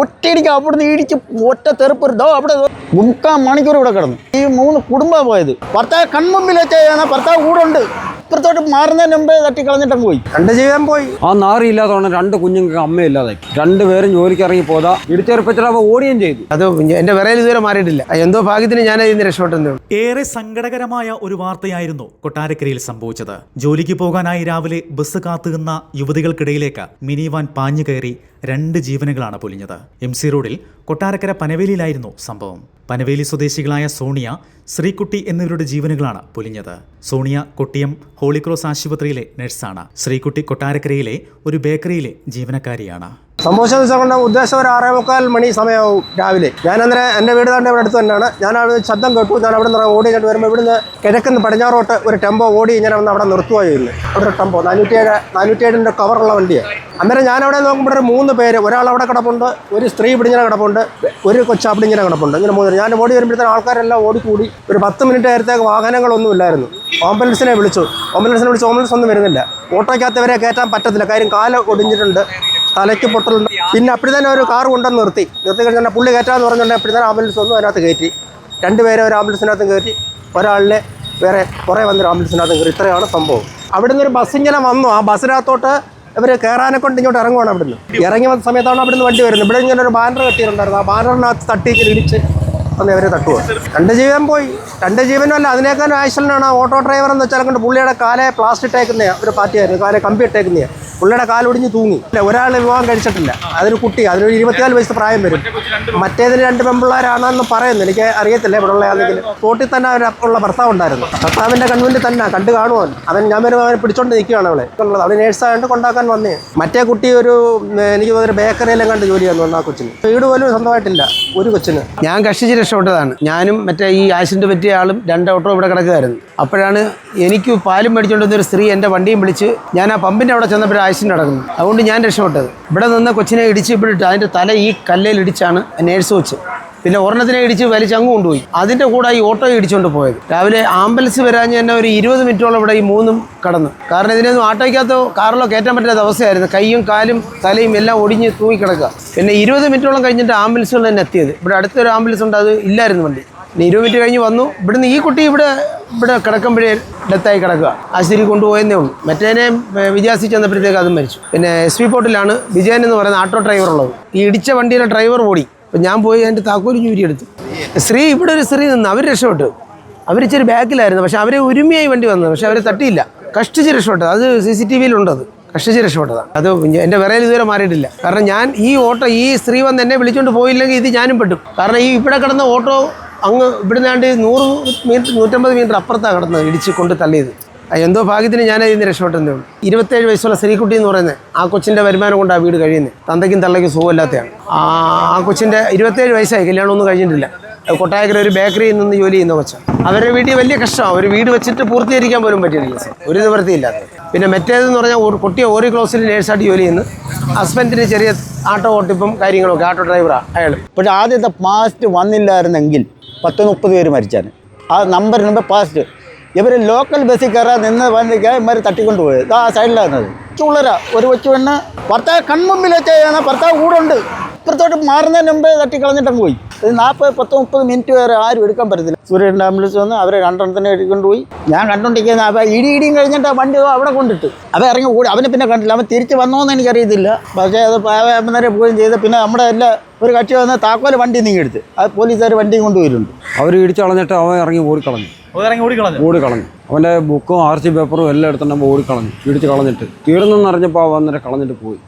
ഒറ്റയടിക്ക് അവിടുന്ന് ഇടിച്ച് ഒറ്റ തെറുപ്പ് തെറുപ്പരുതോ അവിടെ മുക്കാൽ മണിക്കൂർ ഇവിടെ കിടന്നു. ഈ മൂന്ന് കുടുംബമാണ് പോയത്. ഭർത്താവ് കൺമുമ്പിൽ വെച്ചാൽ ഭർത്താവ് കൂടെ ഉണ്ട് ഇപ്പുറത്തോട്ട് മാറുന്നതിന് മുമ്പേ തട്ടി കളഞ്ഞിട്ടങ്ങ് പോയി. രണ്ട് ജീവൻ പോയി. ആ നാറിയില്ലാത്തതാണ് രണ്ട് കുഞ്ഞുങ്ങൾക്ക് അമ്മയില്ലാതായി രണ്ടുപേരും ജോലിക്ക് ഇറങ്ങി പോതാ ഇടിച്ചെറുപ്പത്തിലപ്പോൾ ഓടുകയും ചെയ്തു. അത് എന്റെ വിറയിൽ ഇതുവരെ മാറിയിട്ടില്ല. എന്തോ ഭാഗ്യത്തിന് ഞാൻ ഇതിന് രക്ഷപ്പെട്ടു ഏറെ സങ്കടകരമായ ഒരു വാർത്തയായിരുന്നു കൊട്ടാരക്കരയിൽ സംഭവിച്ചത്. ജോലിക്ക് പോകാനായി രാവിലെ ബസ് കാത്തുനിന്ന യുവതികൾക്കിടയിലേക്ക് മിനി വാൻ പാഞ്ഞു കയറി രണ്ട് ജീവനുകളാണ് പൊലിഞ്ഞത്. എം സി റോഡിൽ കൊട്ടാരക്കര പനവേലിയിലായിരുന്നു സംഭവം. പനവേലി സ്വദേശികളായ സോണിയ ശ്രീകുട്ടി എന്നിവരുടെ ജീവനുകളാണ് പൊലിഞ്ഞത്. സോണിയ കൊട്ടിയം ഹോളിക്രോസ് ആശുപത്രിയിലെ നഴ്സാണ്. ശ്രീകുട്ടി കൊട്ടാരക്കരയിലെ ഒരു ബേക്കറിയിലെ ജീവനക്കാരിയാണ്. സംഭവിച്ചത് ദിവസം ഉദ്ദേശം ഒരു ആറേ മുക്കാൽ മണി സമയമാവും രാവിലെ. ഞാൻ അന്നേരം എന്റെ വീട് തന്നെ ഇവിടെ അടുത്ത് തന്നെയാണ്. ഞാൻ അവിടെ ശബ്ദം കേട്ടു. ഞാൻ അവിടെ നിന്ന് ഓടി കണ്ടു വരുമ്പോൾ ഇവിടുന്ന് കിഴക്കുന്ന് പടിഞ്ഞാറോട്ട് ഒരു ടെമ്പോ ഓടി ഞാൻ വന്ന് അവിടെ നിർത്തുകയായിരുന്നു. അവിടെ ഒരു ടെമ്പോ. നാനൂറ്റിയേഴ് നാനൂറ്റിയേഴിന്റെ കവറുള്ള വണ്ടിയാണ് അന്നേരം ഞാൻ അവിടെ നോക്കുമ്പോൾ ഒരു മൂന്ന് പേര്. ഒരാൾ അവിടെ കിടപ്പുണ്ട്. ഒരു സ്ത്രീ പിടിഞ്ഞിനെ കിടപ്പുണ്ട്. ഒരു കൊച്ചാ അവിടെ കിടപ്പുണ്ട്. ഇങ്ങനെ മൂന്ന് ഞാൻ ഓടി വരുമ്പോഴത്തേക്കും ആൾക്കാരെല്ലാം ഓടിക്കൂടി. ഒരു പത്ത് മിനിറ്റ് നേരത്തേക്ക് വാഹനങ്ങളൊന്നും ഇല്ലായിരുന്നു ആംബുലൻസിനെ വിളിച്ചു. ആംബുലൻസിനെ വിളിച്ചു. ആംബുലൻസ് ഒന്നും വരുന്നില്ല. ഓട്ടോയ്ക്കകത്തവരെ കയറ്റാൻ പറ്റത്തില്ല. കാര്യം കാല ഒടിഞ്ഞിട്ടുണ്ട്. തലയ്ക്ക് പൊട്ടലുണ്ട്. പിന്നെ അപ്പോഴും തന്നെ ഒരു കാർ കൊണ്ടുവന്ന് നിർത്തി. നിർത്തി കഴിഞ്ഞാൽ പുള്ളി കയറ്റാന്ന് പറഞ്ഞിട്ടുണ്ടെങ്കിൽ അപ്പോഴും തന്നെ ആംബുലൻസ് ഒന്നും അതിനകത്ത് കയറ്റി. രണ്ടുപേരെ ഒരു ആംബുലൻസിനകത്ത് കയറ്റി. ഒരാളിനെ വേറെ കുറേ വന്നൊരു ആംബുലൻസിനകത്ത് കയറി. ഇത്രയാണ് സംഭവം. അവിടുന്ന് ഒരു ബസ് ഇങ്ങനെ വന്നു. ആ ബസ്സിനകത്തോട്ട് ഇവർ കയറാനെ കൊണ്ട് ഇങ്ങോട്ട് ഇറങ്ങുവാണ് അവിടുന്ന്. ഇറങ്ങി വന്ന സമയത്താണ് അവിടുന്ന് വണ്ടി വരുന്നത്. ഇവിടെ ഇങ്ങനെ ഒരു ബാനർ കെട്ടിയിട്ടുണ്ടായിരുന്നു. ആ ബാനറിനകത്ത് തട്ടി ഇങ്ങനെ ഇടിച്ച് വന്ന് അവരെ തട്ടുക രണ്ട് ജീവൻ പോയി. രണ്ട് ജീവനും അല്ല അതിനേക്കാൾ ആക്സിഡന്റാണ് ഓട്ടോ ഡ്രൈവർ എന്ന് വെച്ചാൽ കൊണ്ട് പുള്ളിയുടെ കാലെ പ്ലാസ്റ്റിക് ഇട്ടേക്കുന്ന ഒരു പാർട്ടിയായിരുന്നു കാലെ കമ്പി ഇട്ടേക്കുന്ന പുള്ളിയുടെ കാലൊടിഞ്ഞ് തൂങ്ങി. അല്ല ഒരാൾ വിവാഹം കഴിച്ചിട്ടില്ല. അതൊരു കുട്ടി അതിനൊരു ഇരുപത്തിനാല് വയസ്സ് പ്രായം വരും. മറ്റേതിന് രണ്ട് പെമ്പിള്ളേരാണെന്ന് പറയുന്നു. എനിക്ക് അറിയത്തില്ല ഇവിടെ ഉള്ള ആണെങ്കിൽ തോട്ടിൽ തന്നെ അവർ ഉള്ള ഭർത്താവ് ഉണ്ടായിരുന്നു. ഭർത്താവിന്റെ കൺമുന്നിൽ തന്നെ കണ്ടു കാണുവാൻ അവൻ. ഞാൻ വരും അവനെ പിടിച്ചോണ്ട് നിൽക്കുകയാണ് അവളെ. ഉള്ളത് അവൾ നേഴ്സായിട്ട് കൊണ്ടാക്കാൻ വന്നേ. മറ്റേ കുട്ടി ഒരു എനിക്ക് ഒരു ബേക്കറിയിലും കണ്ട് ജോലി ചെയ്യുന്നു ആ കൊച്ചിന്. വീട് പോലും സ്വന്തമായിട്ടില്ല. ഒരു കൊച്ചിന്. ഞാൻ കഷ്ടിച്ച് രക്ഷപ്പെട്ടതാണ്. ഞാനും മറ്റേ ഈ ആക്സിഡന്റ് പറ്റിയ ആളും രണ്ട് ഓട്ടോ ഇവിടെ കിടക്കുകയായിരുന്നു അപ്പോഴാണ് എനിക്ക് പാലും മേടിച്ചുകൊണ്ട് വന്ന ഒരു സ്ത്രീ എന്റെ വണ്ടിയും വിളിച്ച് ഞാൻ ആ പമ്പിന്റെ അവിടെ ചെന്നപ്പോൾ ആക്സിഡന്റ് നടക്കുന്നു. അതുകൊണ്ട് ഞാൻ രക്ഷപ്പെട്ടത്. ഇവിടെ നിന്ന് കൊച്ചിനെ ഇടിച്ച് അതിന്റെ അതിന്റെ തല ഈ കല്ലിൽ ഇടിച്ചാണ് നേഴ്സ് വെച്ച് പിന്നെ ഒരെണ്ണത്തിനെ ഇടിച്ച് വലിച്ചങ്ങ് കൊണ്ടുപോയി. അതിന്റെ കൂടെ ഈ ഓട്ടോ ഇടിച്ചുകൊണ്ട് പോയത്. രാവിലെ ആംബുലൻസ് വരാൻ തന്നെ ഒരു ഇരുപത് മിനിറ്റോളം ഇവിടെ ഈ മൂന്നും കടന്നു. കാരണം ഇതിനൊന്നും ആട്ടോയ്ക്കകത്ത് കാറിലോ കയറ്റാൻ പറ്റാത്ത അവസ്ഥയായിരുന്നു. കൈയും കാലും തലയും എല്ലാം ഒടിഞ്ഞ് തൂങ്ങിക്കിടക്കുക. പിന്നെ ഇരുപത് മിനിറ്റോളം കഴിഞ്ഞിട്ട് ആംബുലൻസുകൾ തന്നെ എത്തിയത്. ഇവിടെ അടുത്തൊരു ആംബുലൻസ് ഉണ്ട് അത് ഇല്ലായിരുന്നു വണ്ടി. പിന്നെ ഇരുപത് മിനിറ്റ് കഴിഞ്ഞ് വന്നു. ഇവിടുന്ന് ഈ കുട്ടി ഇവിടെ ഇവിടെ കിടക്കുമ്പോഴേ ഡെത്തായി കിടക്കുക. ആശുപത്രി കൊണ്ടുപോയെന്നേ ഉള്ളൂ. മറ്റേനെ വിജയാസി ചെന്നപ്പോഴത്തേക്ക് അതും മരിച്ചു. പിന്നെ എസ് പി പോർട്ടിലാണ് വിജയൻ എന്ന് പറയുന്ന ആട്ടോ ഡ്രൈവർ ഉള്ളത്. ഈ ഇടിച്ച വണ്ടിയിലെ ഡ്രൈവർ ഓടി. അപ്പം ഞാൻ പോയി എന്റെ താക്കോൽ ചൂരി എടുത്തു സ്ത്രീ ഇവിടെ ഒരു സ്ത്രീ നിന്ന് അവർ രക്ഷപ്പെട്ടു. അവരിച്ചിരി ബാക്കിലായിരുന്നു. പക്ഷേ അവരെ ഒരുമയായി വണ്ടി വന്നത്. പക്ഷേ അവരെ തട്ടിയില്ല. കഷ്ടിച്ച് രക്ഷപ്പെട്ടത്. അത് സി സി ടി വിയിലുണ്ടത് കഷ്ടിച്ച് രക്ഷപ്പെട്ടതാണ്. അത് എന്റെ വിറയിൽ ഇതുവരെ മാറിയിട്ടില്ല. കാരണം ഞാൻ ഈ ഓട്ടോ ഈ സ്ത്രീ വന്ന് എന്നെ വിളിച്ചുകൊണ്ട് പോയില്ലെങ്കിൽ ഇത് ഞാനും പെട്ടു. കാരണം ഈ ഇവിടെ കിടന്ന ഓട്ടോ അങ്ങ് ഇവിടുന്നാണ്ട് നൂറ് മീറ്റർ നൂറ്റമ്പത് മീറ്റർ അപ്പുറത്താണ് കിടന്നത് ഇടിച്ച് കൊണ്ട് തള്ളിയത്. എന്തോ ഭാഗ്യത്തിന് ഞാൻ ഇതിന് രക്ഷപ്പെട്ടതേ ഉള്ളൂ. ഇരുപത്തേഴ് വയസ്സുള്ള ശ്രീകുട്ടി എന്ന് പറയുന്നത് ആ കൊച്ചിന്റെ വരുമാനം കൊണ്ട് ആ വീട് കഴിയുന്നത് തന്തയ്ക്കും തള്ളയ്ക്കും സുഖമില്ലാത്തതാണ് ആ കൊച്ചിന്റെ ഇരുപത്തേഴ് വയസ്സായി കല്യാണം ഒന്നും കഴിഞ്ഞിട്ടില്ല. കൊട്ടായക്കര ഒരു ബേക്കറിയിൽ നിന്ന് ജോലി ചെയ്യുന്ന കൊച്ച. അവരുടെ വീട്ടിൽ വലിയ കഷ്ടമാണ് ഒരു വീട് വെച്ചിട്ട് പൂർത്തീകരിക്കാൻ പോലും പറ്റിയിട്ടില്ല സാർ. ഒരു നിവൃത്തിയില്ലാത്ത. പിന്നെ മറ്റേതെന്ന് പറഞ്ഞാൽ കുട്ടിയെ ഓരോ ക്ലോസിൽ നേഴ്സായിട്ട് ജോലി ചെയ്യുന്നു ഹസ്ബൻഡിന് ചെറിയ ആട്ടോ ഓട്ടിപ്പും കാര്യങ്ങളൊക്കെ ആട്ടോ ഡ്രൈവറാണ് അയാൾ പക്ഷെ ആദ്യത്തെ പാസ്റ്റ് വന്നില്ലായിരുന്നെങ്കിൽ പത്ത് മുപ്പത് പേര് മരിച്ചാണ്. ആ നമ്പർ നമ്പർ പാസ്റ്റ് ഇവർ ലോക്കൽ ബസ്സിൽ കയറാൻ നിന്ന് വന്നിട്ട് ഇവർ തട്ടിക്കൊണ്ട് പോയത് ആ സൈഡിലായിരുന്നത് ചുള്ളര ഒരു കൊച്ചു പെണ്ണ്. ഭർത്താവ് കൺമുമ്പിൽ വെച്ചാണ് ഭർത്താവ് കൂടുണ്ട് ഇപ്പുറത്തോട്ട് മാറുന്നതിന് മുമ്പേ തട്ടി കളഞ്ഞിട്ടങ്ങ് പോയി. ഇത് നാൽപ്പത് പത്ത് മുപ്പത് മിനിറ്റ് വരെ ആരും എടുക്കാൻ പറ്റത്തില്ല. സൂര്യന്റെ ആംബുലൻസ് വന്ന് അവരെ രണ്ടെണ്ണത്തിനെ എടുക്കൊണ്ട് പോയി. ഞാൻ കണ്ടുകൊണ്ടിരിക്കുന്ന അപ്പം ഇടി ഇടിയും കഴിഞ്ഞിട്ട് ആ വണ്ടി അവിടെ കൊണ്ടിട്ട്. അവൻ ഇറങ്ങി കൂടി അവനെ പിന്നെ കണ്ടില്ല. അവൻ തിരിച്ച് വന്നോന്ന് എനിക്കറിയത്തില്ല. പക്ഷേ അത് അന്നേരം പോവുകയും ചെയ്ത് പിന്നെ നമ്മുടെ എല്ലാ ഒരു കക്ഷി വന്ന് താക്കോൽ വണ്ടി നീങ്ങി എടുത്ത്. അത് പോലീസുകാർ വണ്ടിയും കൊണ്ടുപോയിട്ടുണ്ട് അവർ ഇടിച്ച് കളഞ്ഞിട്ട് അവൻ ഇറങ്ങി ഓടിക്കളഞ്ഞു. ഇറങ്ങി ഓടിക്കളഞ്ഞു? കളഞ്ഞു അവന്റെ ബുക്കും ആർ സി പേപ്പറും എല്ലാം എടുത്തിട്ട് ഓടിക്കളഞ്ഞു. ഇടിച്ച് കളഞ്ഞിട്ട്. തീർന്നെന്ന് അറിഞ്ഞപ്പോൾ അവൻ അന്നേരം കളഞ്ഞിട്ട് പോയി.